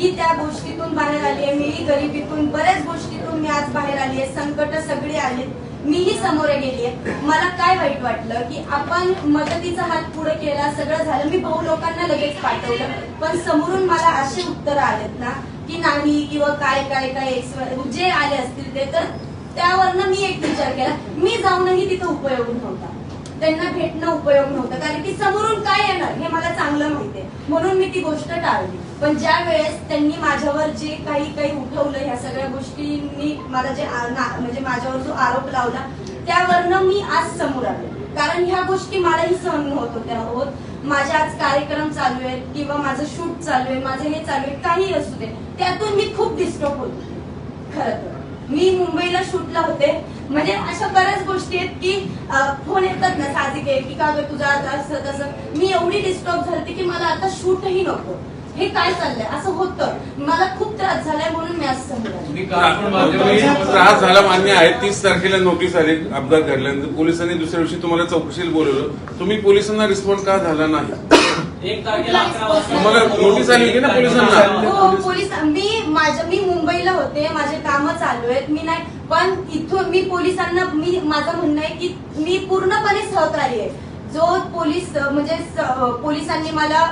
मीही त्या गोष्टीतून बाहेर आली आहे मीही गरिबीतून बऱ्याच गोष्टीतून मी आज बाहेर आली आहे संकट सगळी आलेत मीही समोर गेली आहे. मला काय वाईट वाटलं की आपण मदतीचा हात पुढे केला सगळं झालं मी भाऊ लोकांना लगेच पाठवलं. पण समोरून मला असे उत्तर आलेत ना की नाही किंवा काय काय काय जे आले असतील ते तर त्यावरनं मी एक विचार केला. मी जाऊनही तिथं उपयोग नव्हता. त्यांना भेटणं उपयोग नव्हतं कारण की समोरून काय येणार हे मला चांगलं माहितीये म्हणून मी ती गोष्ट टाळली. पण ज्या वेळेस त्यांनी माझ्यावर जे काही काही उठवलं ह्या सगळ्या गोष्टींनी मला जे म्हणजे माझ्यावर जो आरोप लावला त्यावरनं मी आज समोर आले. कारण ह्या गोष्टी मलाही सहन होत होत्या. होत माझे आज कार्यक्रम चालू आहेत किंवा माझं शूट चालू आहे माझं हे चालू आहे काही असू दे त्यातून मी खूप डिस्टर्ब होतो. खर तर. मी मुंबईला शूटला होते. म्हणजे अशा बऱ्याच गोष्टी आहेत की फोन येतात ना साहजिक आहे की का तुझा आता असं तसं? मी एवढी डिस्टर्ब झाली की मला आता शूटही नको. हे काय चाललंय? असं होतं. मला खूप त्रास झालाय म्हणून मी आज त्रास झाला मान्य आहे. तीस तारखेला नोटीस आली अपघात घडल्यानंतर पोलिसांनी दुसऱ्या दिवशी तुम्हाला चौकशीला बोलवलं. तुम्ही पोलिसांना रिस्पॉन्ड का झाला नाही? तुम्हाला नोटीस आली होती ना पोलिसांना? हो पोलीस मी माझ्या मी मुंबईला होते. माझे कामं चालू आहेत. मी नाही पण इथून मी पोलिसांना मी माझं म्हणणं आहे की मी पूर्णपणे सहकारी आहे. जो पोलीस म्हणजे पोलिसांनी मला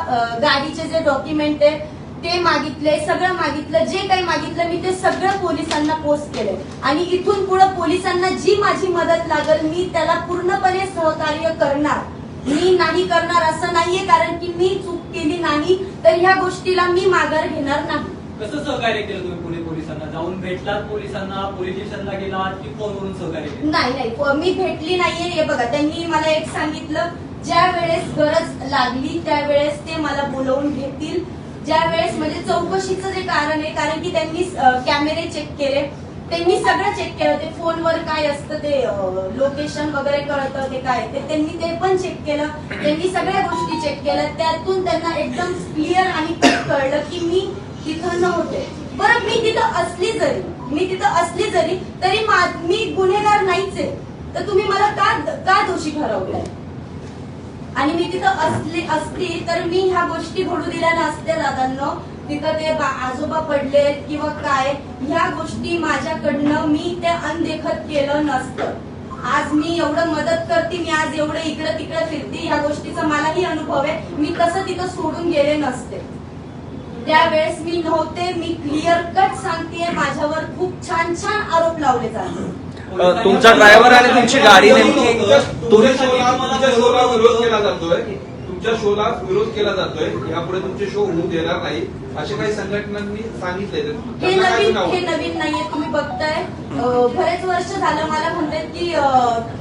गाडीचे जे डॉक्युमेंट आहे ते मागितले सगळं मागितलं जे काही मागितलं मी ते सगळं पोलिसांना पोस्ट केलंय. आणि इथून पुढे पोलिसांना जी माझी मदत लागेल मी त्याला पूर्णपणे सहकार्य करणार. मी नाही करणार असं नाहीये कारण की मी चूक केली नाही तर ह्या गोष्टीला मी माघार घेणार नाही. कसं सहकार्य केलं तुम्ही पुणे पोलिसांना? जाऊन भेटलात पोलिसांना? पोलीस स्टेशनला गेलात की फोनवरून सहकार्य केलं? नाही नाही. प- मी भेटली नाहीये. हे बघा त्यांनी मला एक सांगितलं ज्या वेळेस गरज लागली त्यावेळेस ते मला बोलवून घेतील. ज्या वेळेस म्हणजे चौकशीचं जे कारण आहे कारण की त्यांनी अं, कॅमेरे चेक केले. त्यांनी सगळं चेक केलं. ते फोनवर काय असतं ते लोकेशन वगैरे कळतं ते काय ते. त्यांनी ते पण चेक केलं. त्यांनी सगळ्या गोष्टी चेक केल्या. त्यातून त्यांना एकदम क्लिअर आणि कळलं की मी तिथं नव्हते. बरं मी तिथं असली जरी मी तिथं असली जरी तरी मी गुन्हेगार नाहीच. आहे तर तुम्ही मला का का दोषी ठरवलंय? आणि मी तिथं असली असती तर मी ह्या गोष्टी घडू दिल्या नसत्या दादांनो. तिथं ते आजोबा पडलेत किंवा काय ह्या गोष्टी माझ्याकडनं मी ते अनदेखत केलं नसतं. आज मी एवढं मदत करते मी आज एवढं इकडं तिकडं फिरते ह्या गोष्टीचा मलाही अनुभव आहे. मी कसं तिथं सोडून गेले नसते. त्यावेळेस मी नव्हते मी क्लिअर कट सांगतेय माझ्यावर खूप छान छान आरोप लावले जातात. अ, तुमचा ड्रायव्हर आणि तुमची गाडी नेमकी तुमच्या शोला विरोध केला जातोय. तुमच्या शोला विरोध केला जातोय. यापुढे तुमचे शो होऊ देणार नाही. असे काही संघटनांनी सांगितले हे नवीन हे नवीन नाहीये तुम्ही बघताय. बरेच वर्ष झालं मला म्हणतात की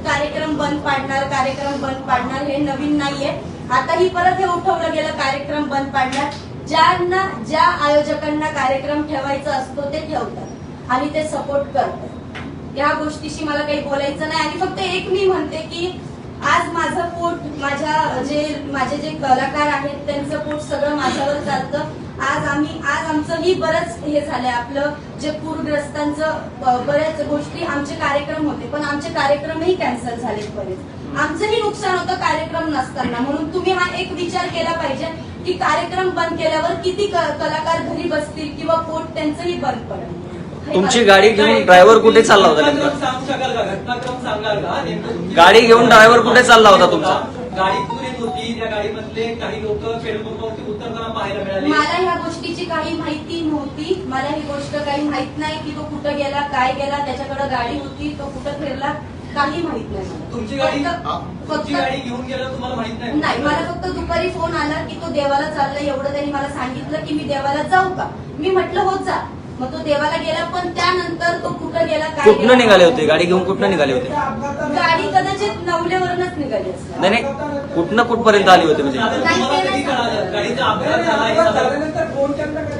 कार्यक्रम बंद पाडणार कार्यक्रम बंद पाडणार हे नवीन नाहीये. आताही परत हे उठवलं गेलं कार्यक्रम बंद पाडणार. ज्यांना ज्या आयोजकांना कार्यक्रम ठेवायचा असतो ते ठेवतात आणि ते सपोर्ट करतात. या गोष्टीशी मला काही बोलायचं नाही. आणि फक्त एक मी म्हणते की आज माझं पोट माझ्या जे माझे जे कलाकार आहेत त्यांचं पोट सगळं माझ्यावर चालतं आज आम्ही आज आमचंही बरंच हे झालंय. आपलं जे पूरग्रस्तांचं बऱ्याच गोष्टी आमचे कार्यक्रम होते पण आमचे कार्यक्रमही कॅन्सल झाले बरेच. आमचंही नुकसान होतं कार्यक्रम नसताना. म्हणून तुम्ही हा एक विचार केला पाहिजे की कार्यक्रम बंद केल्यावर किती कलाकार घरी बसतील किंवा पोट त्यांचंही बंद पडेल. तुमची गाडी घेऊन ड्रायव्हर कुठे चालला होता घटनाक्रम नेमका? गाडी घेऊन ड्रायव्हर कुठे चालला होता तुमचा? गाडी कुठून येत होती? त्या गाडीमधले काही लोक पेट्रोल पंपावरती उतरताना पाहायला मिळाले. मला ह्या गोष्टीची काही माहिती नव्हती. मला ही गोष्ट काही माहीत नाही की तो कुठं गेला काय गेला त्याच्याकडे गाडी होती तो कुठं फिरला. काही माहीत नाही मला. तुमची गाडी फक्त- तुमची फक्त- गाडी घेऊन गेलं तुम्हाला माहीत नाही? नाही मला फक्त दुपारी फोन आला की तो देवाला चाललाय एवढं त्यांनी मला सांगितलं की मी देवाला जाऊ का? मी म्हटलं हो जा. मग तो देवाला गेला पण त्यानंतर तो कुठं गेला काय कुठनं गेला? निघाले होते? गाडी घेऊन कुठनं निघाले होते? गाडी कदाचित नवलेवरूनच निघाली असणार नाही नाही. कुठनं कुठपर्यंत आली होती म्हणजे? तुम्हाला कधी कळालं गाडीचा अपघात झाला हे फोन केला का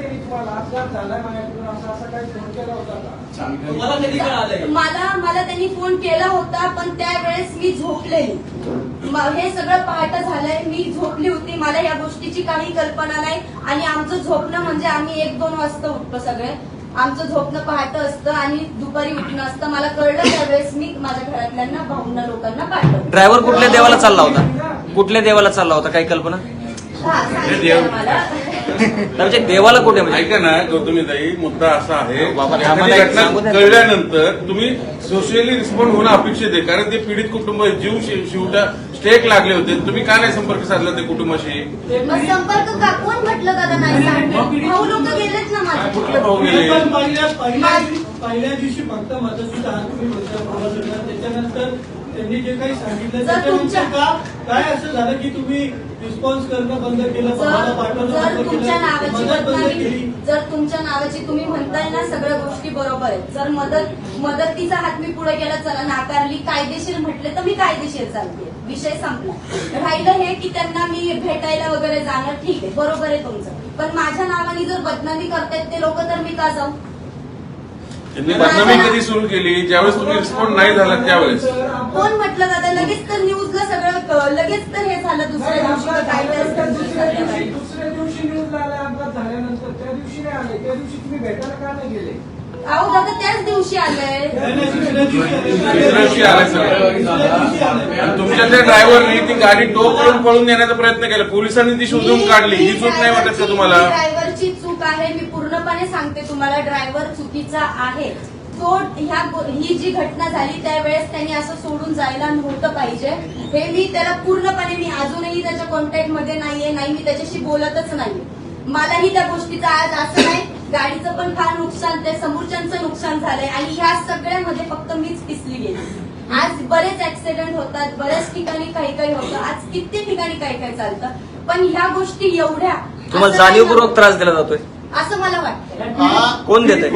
मला मला त्यांनी फोन केला होता पण त्यावेळेस मी झोपलेली. म- हे सगळं पहाट झालंय मी झोपली होती. मला या गोष्टीची काही कल्पना नाही. आणि आमचं झोपणं म्हणजे आम्ही एक दोन वाजता उठतो सगळे. आमचं झोपणं पहाट असतं आणि दुपारी उठणं असतं. मला कळलं त्यावेळेस मी माझ्या घरातल्यांना भाऊंना लोकांना पाठवलं. ड्रायव्हर कुठल्या देवाला चालला होता? कुठल्या देवाला चालला होता? काही कल्पना? हा, सांगितलं मला. त्यापेक्षा देवाला कुठे म्हणजे? ऐका ना गौतमी ताई मुद्दा असा आहे बाबा, एखादी थांबा ना, घटना द्या. कळल्यानंतर तुम्ही सोशियली रिस्पॉन्ड होणं अपेक्षित आहे कारण ते पीडित कुटुंब आहे. जीव शि- शिवटा स्टेक लागले होते. तुम्ही का नाही संपर्क साधला ते कुटुंबाशी? मग संपर्क का? कोण म्हटलं दादा नाही सांगितलं भाऊ लोक गेलेच ना माझे कुठले भाऊ गेले? पण पहिल्या पहिल्या पहिल्या दिवशी फक्त मदतीचा हात तुम्ही बोलता प्रवासाला त्याच्यानंतर त्यांनी जे काही सांगितलं जर त्याच्यानंतर का काय असं झालं की तुम्ही रिस्पॉन्स करणं बंद केलं जर तुमच्या नावाची बदनामी केली. जर तुमच्या नावाची तुम्ही म्हणताय ना सगळ्या गोष्टी बरोबर आहेत. जर मदत मदतीचा हात मी पुढे गेला चला नाकारली कायदेशीर म्हटले तर मी कायदेशीर चालते. विषय संपला. राहिलं हे की त्यांना मी भेटायला वगैरे जाणं ठीक आहे बरोबर आहे तुमचं. पण माझ्या नावाने जर बदनामी करतायत ते लोक तर मी का जाऊ? त्यांनी बदनामी कधी सुरू केली? ज्यावेळेस तुम्ही रिस्पॉन्ड नाही झाला त्यावेळेस? कोण म्हटलं दादा लगेच तर न्यूजला सगळं क- लगेच तर हे झालं दुसऱ्या दिवशी काय तर दुसऱ्या दिवशी. दुसऱ्या दिवशी न्यूज आला अपघात झाल्यानंतर. त्या दिवशी नाही आले. त्या दिवशी तुम्ही भेटायला का नाही गेले? अहो दादा त्याच दिवशी आलंय सगळे. तुमच्या त्या ड्रायव्हरने ती गाडी टो करून पळून नेण्याचा प्रयत्न केला. पोलिसांनी ती शोधून काढली. ही चूक नाही वाटत का तुम्हाला? ड्रायव्हरची चूक आहे. मी पूर्णपणे सांगते तुम्हाला ड्रायव्हर चुकीचा आहे. तो ह्या ही जी घटना झाली त्यावेळेस त्यांनी असं सोडून जायला नव्हतं पाहिजे. हे मी त्याला पूर्णपणे मी अजूनही त्याच्या कॉन्टॅक्टमध्ये नाहीये नाही मी त्याच्याशी बोलतच नाही मलाही त्या गोष्टीचा आज असं नाही गाडीचं पण फार नुकसान ते समोरच्यांचं नुकसान झालंय आणि ह्या सगळ्यामध्ये फक्त मीच पिसली गेली. आज बरेच ऍक्सिडेंट होतात बऱ्याच ठिकाणी काही काही होतं आज किती ठिकाणी काही काही चालतं. पण ह्या गोष्टी एवढ्या. तुम्हाला जाणीवपूर्वक त्रास दिला जातोय. असं मला वाटतं कोण देत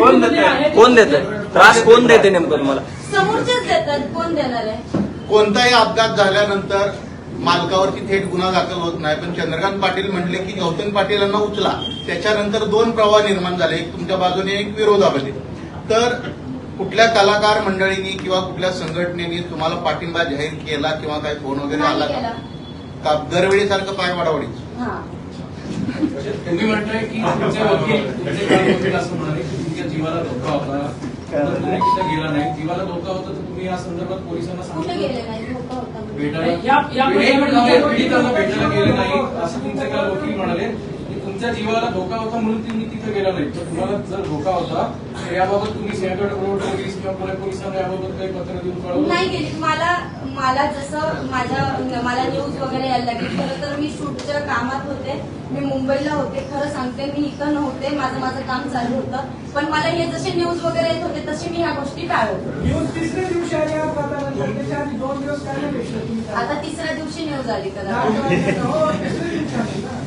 कोण देत त्रास कोण देते नेमकं तुम्हाला? देतात. कोण देणार आहे? कोणताही अपघात झाल्यानंतर मालकावरती थेट गुन्हा दाखल होत नाही. पण चंद्रकांत पाटील म्हटले की गौतम पाटील यांना उचला. त्याच्यानंतर दोन प्रवाह निर्माण झाले. एक तुमच्या बाजूने एक विरोधामध्ये. तर कुठल्या कलाकार मंडळींनी किंवा कुठल्या संघटनेने तुम्हाला पाठिंबा जाहीर केला किंवा काही फोन वगैरे आला? का? दरवेळी सारखं पाय वाडावडी हा. तुम्ही म्हणताय की तुमचे वकील म्हणजे असं म्हणाले की तुमच्या जीवाला धोका होता. तर तुम्ही तिथं गेला नाही. जीवाला धोका होता तर तुम्ही या संदर्भात पोलिसांना सांगितलं? गेले नाही? धोका होता. म्हणून. भेटायला भेटायला गेले नाही असं तुमचे काय वकील म्हणाले. की तुमच्या जीवाला धोका होता म्हणून तुम्ही तिथे गेला नाही. तर तुम्हाला जर धोका होता तर याबाबत तुम्ही सिंहगड रोड पोलीस किंवा पुणे पोलिसांना याबाबत काही पत्र देऊन कळवलं नाही गेली. मला मला जसं माझ्या मला न्यूज वगैरे यायला लागली. खरं तर मी शूटच्या कामात होते. मी मुंबईला होते. खरं सांगते मी इथं नव्हते. माझं माझं काम चालू होतं. पण मला हे जसे न्यूज वगैरे येत होते तसे मी ह्या गोष्टी टाळत होते. न्यूज तिसऱ्या दिवशी आली अपघातानंतर त्याच्या आधी दोन दिवस काय नाही भेटलं? तुम्ही आता तिसऱ्या दिवशी न्यूज आली हो, कदा तिसऱ्या दिवशी आली ना.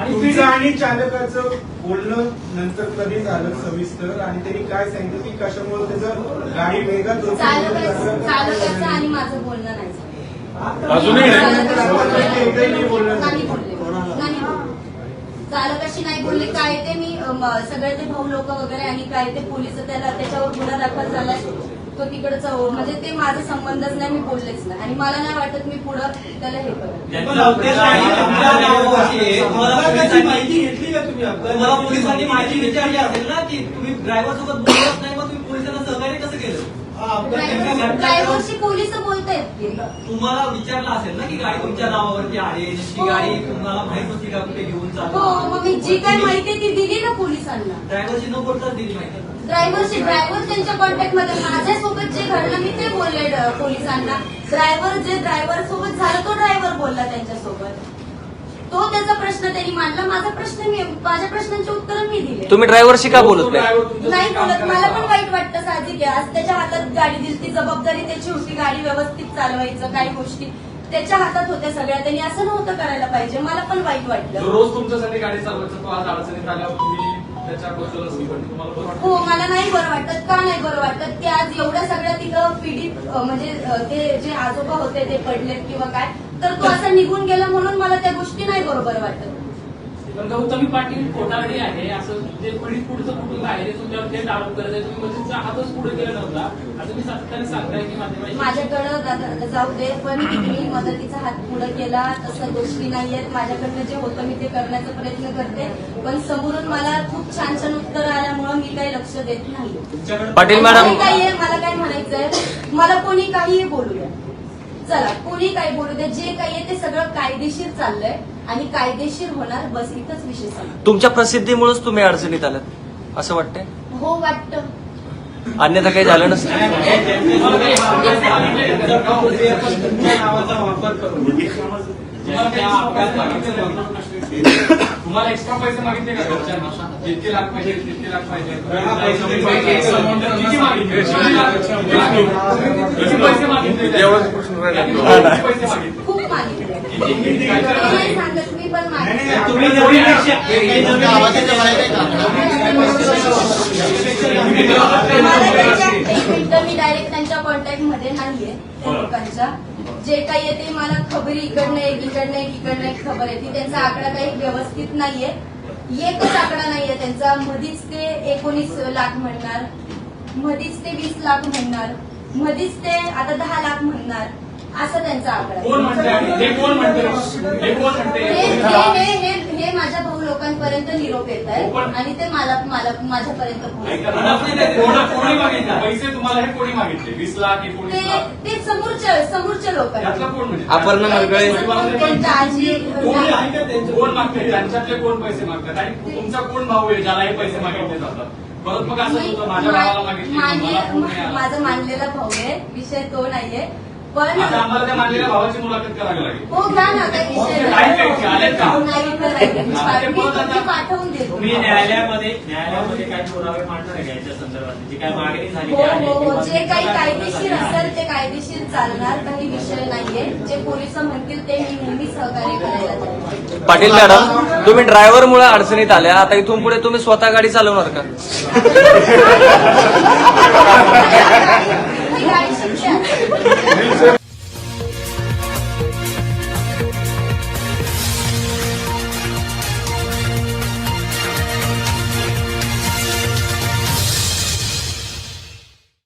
आणि तुमचं आणि चालकाचं बोलणं नंतर कधी झालं सविस्तर? आणि त्यांनी काय सांगितलं? की कशामुळे त्याचं गाडी वेगात होती चालकाचं चालकाचं आणि माझं बोलणं नाही. झालं. अजूनही नाही. नाही बोलले. नाही बोलले. चालकाशी नाही बोलले काय ते मी सगळे ते भाऊ लोक वगैरे आणि काय ते पोलीस त्याला त्याच्यावर गुन्हा दाखल झालाय तो तिकडचा म्हणजे ते माझा संबंधच नाही मी बोललेच नाही. आणि मला नाही वाटत मी पुढं त्याला हे पोलिसांनी- माहिती घेतली का तुम्ही? पोलिसांनी माहिती विचारली असेल ना की तुम्ही ड्रायव्हर सोबत बोलत नाही मग तुम्ही पोलिसांना सहकार्य कसं केलं हा, अपघात नेमका घडला ड्रायव्हरशी पोलीस बोलतायत. तुम्हाला विचारलं असेल ना की गाडी तुमच्या नावावरती आहे ती हो. गाडी तुम्हाला माहीत होती का कुठे घेऊन हो मग मी जी काय माहिती ती दिली ना पोलिसांना. ड्रायव्हरची न बोलताच दिली माहिती ड्रायव्हरशी ड्रायव्हर त्यांच्या कॉन्टॅक्टमध्ये. माझ्यासोबत जे घडलं मी ते बोलले पोलिसांना. ड्रायव्हर जे ड्रायव्हर सोबत झालं तो ड्रायव्हर बोलला त्यांच्यासोबत. तो त्याचा प्रश्न त्यांनी मांडला. माझा प्रश्न मी माझ्या प्रश्नांची उत्तर मी दिले. तुम्ही ड्रायव्हरशी का बोलत नाही? नाही बोलत. मला पण वाईट वाटतं. साहजिक आहे. आज त्याच्या हातात गाडी दिली ती जबाबदारी त्याची होती गाडी व्यवस्थित चालवायचं काही गोष्टी. त्याच्या हातात होत्या सगळ्या. त्यांनी असं नव्हतं करायला पाहिजे. मला पण वाईट वाटलं. रोज तुमच्यासाठी गाडी चालवायचा तो आज अडचणीत आल्यावर तुम्ही त्याच्याबद्दल असं पण तुम्हाला बरं वाटतं? हो मला नाही बरं वाटत. का नाही बरं वाटत? की आज एवढ्या सगळ्या तिथं पीडित अं, म्हणजे अं, ते जे आजोबा होते ते पडलेत किंवा काय तर तो असा निघून गेला म्हणून मला त्या गोष्टी नाही बरोबर वाटत. पण गौतमी पाटील कोटावडी आहे असं जे पीडित पुढचं कुटुंब आहे ते तुमच्यावर थेट आरोप करत आहे तुम्ही मदतीचा हातच पुढे केला नव्हता. आता मी सातत्याने सांगताय की माझ्याकडं जाऊ दे पण मी मदतीचा हात पुढे केला तसं गोष्टी नाहीयेत माझ्याकडनं जे होतं मी ते करण्याचा प्रयत्न करते. पण समोरून मला खूप छान छान उत्तर आल्यामुळं मी काही लक्ष देत नाही. पाटील मॅडम. काही आहे, मला काय म्हणायचंय. मला कोणी काहीही बोलू द्या. चला कोणी काही बोलू द्या. जे काही आहे ते सगळं कायदेशीर चाललंय. आणि कायदेशीर होणार बस इथंच विषय संपला. तुमच्या प्रसिद्धीमुळेच तुम्ही अडचणीत आलात असं वाटतंय हो वाटतं अन्यथा काही झालं नसतं नावाचा वापर करून तुम्हाला काही अपघात मागितले नव्हते? तुम्हाला एक्स्ट्रा पैसे मागितले का घरच्यांना जितके लाख पाहिजे तितके लाख पाहिजे किती मागितले? किती लाख? किती पैसे मागितले देवाचा प्रश्न राहिला किती पैसे मागितले खूप मागितलं किती? काय ते करा? नाही सांगत पण मी डायरेक्ट त्यांच्या कॉन्टॅक्टमध्ये नाहीये त्या लोकांच्या. जे काही येते मला खबरी इकडनं एक इकडनं एक इकडनं एक खबर येते त्यांचा आकडा काही व्यवस्थित नाहीये. एकच आकडा नाहीये त्यांचा. मधीच ते एकोणीस लाख म्हणणार. मधीच ते वीस लाख म्हणणार. मधीच ते आता दहा लाख म्हणणार. असा त्यांचा आकडा आहे. कोण म्हणते आणि हे कोण म्हणते हे कोण म्हणते हे हे हे हे. हे माझ्या भाऊ लोकांपर्यंत निरोप येत आहे पण- आणि ते मला मला माझ्यापर्यंत पोहोचतात. ऐका ना, कोण- कोणी मागितले? पैसे तुम्हाला हे कोणी मागितले? वीस लाख एकोणीस ते लाख? ते समोरचे समोरचे लोक आहेत यातला कोण म्हणजे? अपर्णा मरगळे. त्यांच्या आजी कोणी आहे का त्यांच्या कोण मागते त्यांच्यातले कोण पैसे मागतात? आणि तुमचा कोण भाऊ आहे ज्याला हे पैसे मागितले जातात? परत मग असं होतं माझ्या भावाला मागितले मान्य- मला कोण नाही आला. माझा मानलेला भाऊ आहे. विषय तो नाहीये. पण आता आम्हाला त्या मानलेल्या भावाची मुलाखत करावी लागेल. हो घ्या ना काही विषय नाही. द्यायची, आलेत का? नाही तर नाही द्यायची. आता ते मी परत तुमची आता- पाठवून देतो. तुम्ही न्यायालयामध्ये न्यायालयामध्ये काही पुरावे मांडणार आहे का याच्या संदर्भात जी काय मागणी हो झालेली आहे हो हो. किंवा जे काही काय कायदेशीर? असेल ते कायदेशीर चालणार. काही विषय नाहीये. जे पोलीस म्हणतील ते मी नेहमी सहकार्य करायला तयार आहे. पाटील मॅडम तुम्ही ड्रायव्हर मुळे अडचणीत आल्या. आता इथून पुढे तुम्ही स्वतः गाडी चालवणार का?